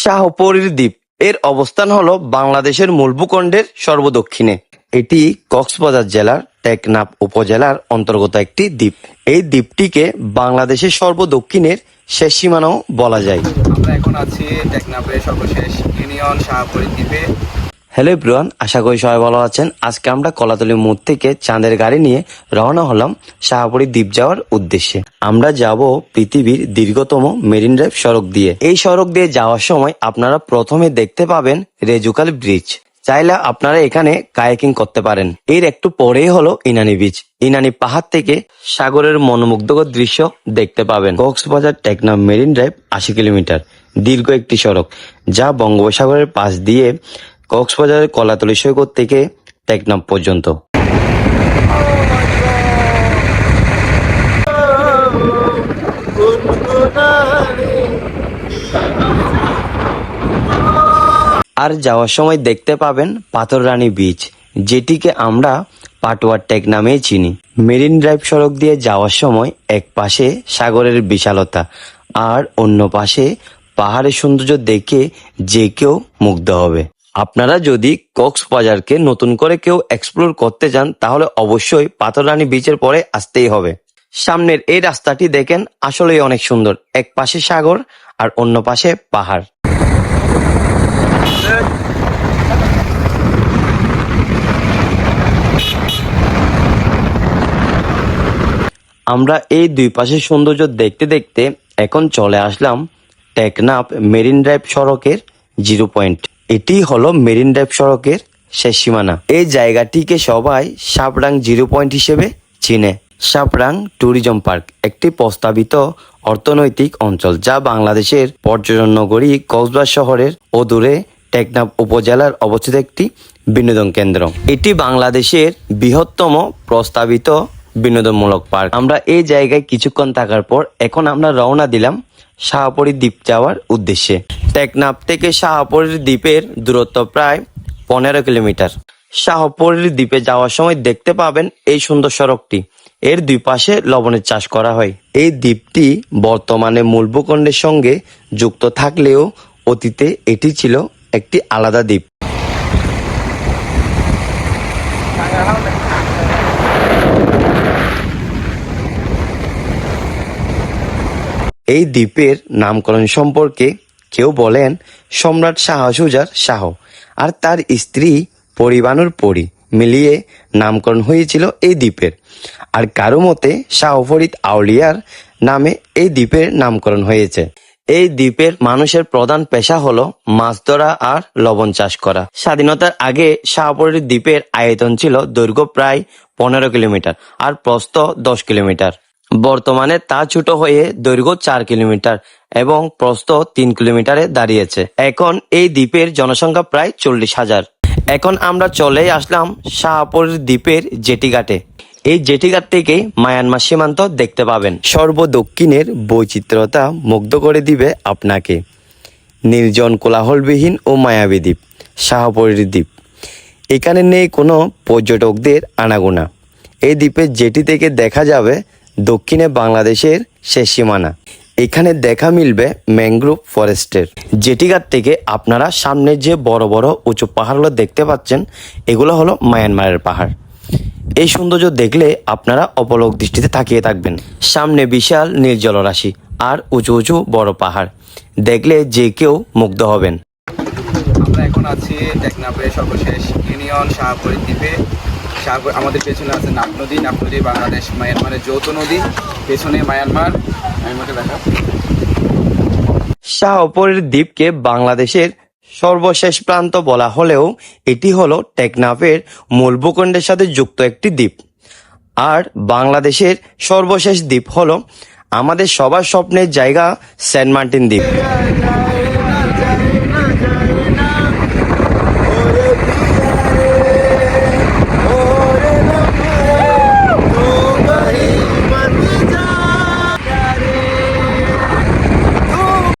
শাহপরীর দ্বীপ। এর অবস্থান হল বাংলাদেশের মূল ভূখণ্ডের সর্বদক্ষিণে। এটি কক্সবাজার জেলার টেকনাফ উপজেলার অন্তর্গত একটি দ্বীপ। এই দ্বীপটিকে বাংলাদেশের সর্বদক্ষিণের শেষ সীমানাও বলা যায়। আমরা এখন আছি টেকনাফের সর্বশেষ ইউনিয়ন শাহপরীর দ্বীপে। হ্যালো এভরিওয়ান, আশা করি সবাই ভালো আছেন। আজকে আমরা কলাতলি মোড় থেকে চাঁদের গাড়ি নিয়ে রওনা হলাম শাহপুরী দ্বীপ যাওয়ার উদ্দেশ্যে। আমরা যাব পৃথিবীর দীর্ঘতম মেরিন ড্রাইভ সড়ক দিয়ে। এই সড়ক দিয়ে যাওয়ার সময় আপনারা প্রথমে দেখতে পাবেন রেজুকাল ব্রিজ। চাইলে আপনারা এখানে কায়াকিং করতে পারেন। এর একটু পরেই হলো ইনানি বিচ ইনানি পাহাড় থেকে সাগরের মনোমুগ্ধকর দৃশ্য দেখতে পাবেন। কক্সবাজার টেকনাফ মেরিন ড্রাইভ আশি কিলোমিটার। দীর্ঘ একটি সড়ক, যা বঙ্গোপসাগরের পাশ দিয়ে কক্সবাজারের কলাতলি সৈকত থেকে টেকনাফ পর্যন্ত। আর যাওয়ার সময় দেখতে পাবেন পাথররানী বিচ, যেটিকে আমরা পাটুয়ার টেক নামেই চিনি। মেরিন ড্রাইভ সড়ক দিয়ে যাওয়ার সময় এক পাশে সাগরের বিশালতা, আর অন্য পাশে পাহাড়ের সৌন্দর্য দেখে যে কেউ মুগ্ধ হবে। আপনারা যদি কক্সবাজারকে নতুন করে কেউ এক্সপ্লোর করতে চান তাহলে অবশ্যই পাথররানী বিচের পরে আসতেই হবে। সামনের এই রাস্তাটি দেখেন আসলেই অনেক সুন্দর। এক পাশে সাগর আর অন্য পাশে পাহাড়। আমরা এই দুই পাশের সৌন্দর্য দেখতে দেখতে এখন চলে আসলাম টেকনাফ মেরিন ড্রাইভ সড়কের জিরো পয়েন্ট। এটি হলো মেরিন ড্রাইভ সড়কের শেষ সীমানা। এই জায়গাটিকে সবাই সাবরাং জিরো পয়েন্ট হিসেবে চিনে। সাবরাং ট্যুরিজম পার্ক, একটি প্রস্তাবিত অর্থনৈতিক অঞ্চল যা বাংলাদেশের পর্যটন নগরী কক্সবাজার শহরের অদূরে টেকনাফ উপজেলার অবস্থিত একটি বিনোদন কেন্দ্র। এটি বাংলাদেশের বৃহত্তম প্রস্তাবিত বিনোদনমূলক পার্ক। আমরা এই জায়গায় কিছুক্ষণ থাকার পর এখন আমরা রওনা দিলাম শাহপরী দ্বীপ যাওয়ার উদ্দেশ্যে। টেকনাফ থেকে শাহপরির দ্বীপের দূরত্ব প্রায় পনেরো কিলোমিটার। শাহপরির দ্বীপে যাওয়ার সময় দেখতে পাবেন এই সুন্দর সড়কটি। এর দুই পাশে লবণের চাষ করা হয়। এই দ্বীপটি বর্তমানে মূল ভূখণ্ডের সঙ্গে যুক্ত থাকলেও অতীতে এটি ছিল একটি আলাদা দ্বীপ। এই দ্বীপের নামকরণ সম্পর্কে কেউ বলেন সম্রাট শাহ সুজার শাহ আর তার স্ত্রী পরিবানুর পরি মিলিয়ে নামকরণ হয়েছিল এই দ্বীপের। আর কারও মতে শাহ ফরিদ আউলিয়ার নামে এই দ্বীপের নামকরণ হয়েছে। এই দ্বীপের মানুষের প্রধান পেশা হলো মাছ ধরা আর লবণ চাষ করা। স্বাধীনতার আগে শাহপুরের দ্বীপের আয়তন ছিল দৈর্ঘ্য প্রায় পনেরো কিলোমিটার আর প্রস্থ দশ কিলোমিটার। বর্তমানে তা ছোট হয়ে দৈর্ঘ্য চার কিলোমিটার এবং প্রস্থ তিন কিলোমিটারে দাঁড়িয়েছে। এখন এই দ্বীপের জনসংখ্যা প্রায় চল্লিশ হাজার। এখন আমরা চলে আসলাম শাহপুরের দ্বীপের জেটিঘাটে। এই জেটিঘাট থেকে মায়ানমার সীমান্ত দেখতে পাবেন। সর্বদক্ষিণের বৈচিত্র্যতা মুগ্ধ করে দিবে আপনাকে। নির্জন কোলাহলবিহীন ও মায়াবী দ্বীপ শাহপরীর দ্বীপ। এখানে নেই কোনো পর্যটকদের আনাগোনা। এই দ্বীপের জেটি থেকে দেখা যাবে দক্ষিণে বাংলাদেশের শেষ সীমানা। এখানে দেখা মিলবে ম্যানগ্রোভ ফরেস্টের। জেটিঘাট থেকে আপনারা সামনে যে বড় বড় উঁচু পাহাড়গুলো দেখতে পাচ্ছেন, এগুলো হলো মায়ানমারের পাহাড়। এই সৌন্দর্য দেখলে আপনারা অপলক দৃষ্টিতে তাকিয়ে থাকবেন। সামনে বিশাল নীল জলরাশি আর উঁচু উঁচু বড় পাহাড়। দেখলে যে কেউ মুগ্ধ হবেন। আমরা এখন আছি সর্বশেষ ইউনিয়ন দ্বীপে। শাহপুর আমাদের পেছনে আছে নাপ নদী। নাপ নদী বাংলাদেশ, মায়ানমারের যৌথ নদী। পেছনে মায়ানমার। মায়ানমারকে দেখা শাহপরের দ্বীপকে বাংলাদেশের সর্বশেষ প্রান্ত বলা হলেও এটি হলো টেকনাফের মূল ভূখণ্ডের সাথে যুক্ত একটি দ্বীপ। আর বাংলাদেশের সর্বশেষ দ্বীপ হলো আমাদের সবার স্বপ্নের জায়গা সেন্ট মার্টিন দ্বীপ।